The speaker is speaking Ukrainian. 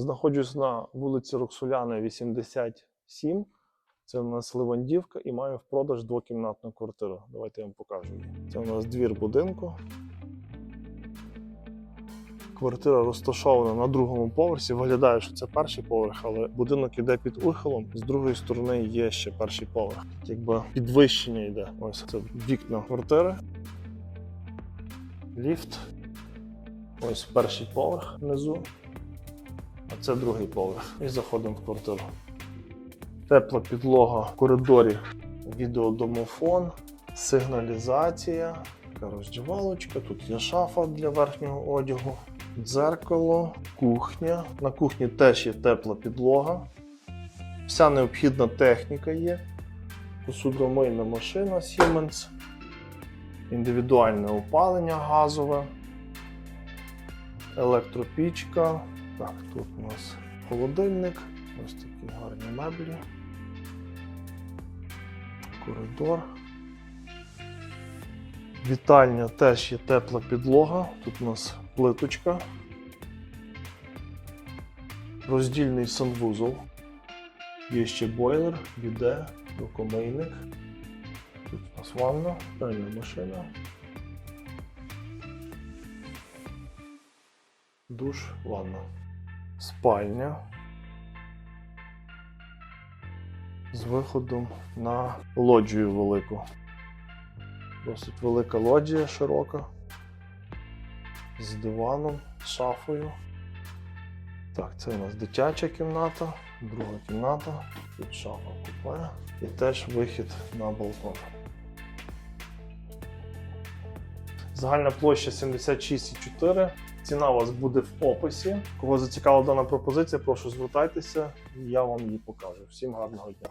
Знаходжусь на вулиці Роксуляни, 87. Це у нас Ливандівка і маю в продаж двокімнатну квартиру. Давайте я вам покажу. Це у нас двір будинку. Квартира розташована на другому поверсі. Виглядає, що це перший поверх, але будинок іде під ухилом. З другої сторони є ще перший поверх. Якби підвищення йде. Ось це вікна квартири. Ліфт. Ось перший поверх внизу. А це другий поверх. І заходимо в квартиру. Тепла підлога в коридорі, відеодомофон, сигналізація, така роздівалочка. Тут є шафа для верхнього одягу, дзеркало, кухня. На кухні теж є тепла підлога. Вся необхідна техніка є. Посудомийна машина Siemens, індивідуальне опалення газове, електропічка. Так, тут у нас холодильник, ось такі гарні меблі. Коридор. Вітальня теж є тепла підлога. Тут у нас плиточка. Роздільний санвузол. Є ще бойлер, біде, рукомийник. Тут у нас ванна, пральна машина. Душ, ванна. Спальня. З виходом на лоджію велику. Досить велика лоджія широка. З диваном, шафою. Так, це у нас дитяча кімната, друга кімната, тут шафа купе і теж вихід на балкон. Загальна площа 76,4. Ціна у вас буде в описі. Кого зацікавила дана пропозиція, прошу звертайтеся, і я вам її покажу. Всім гарного дня.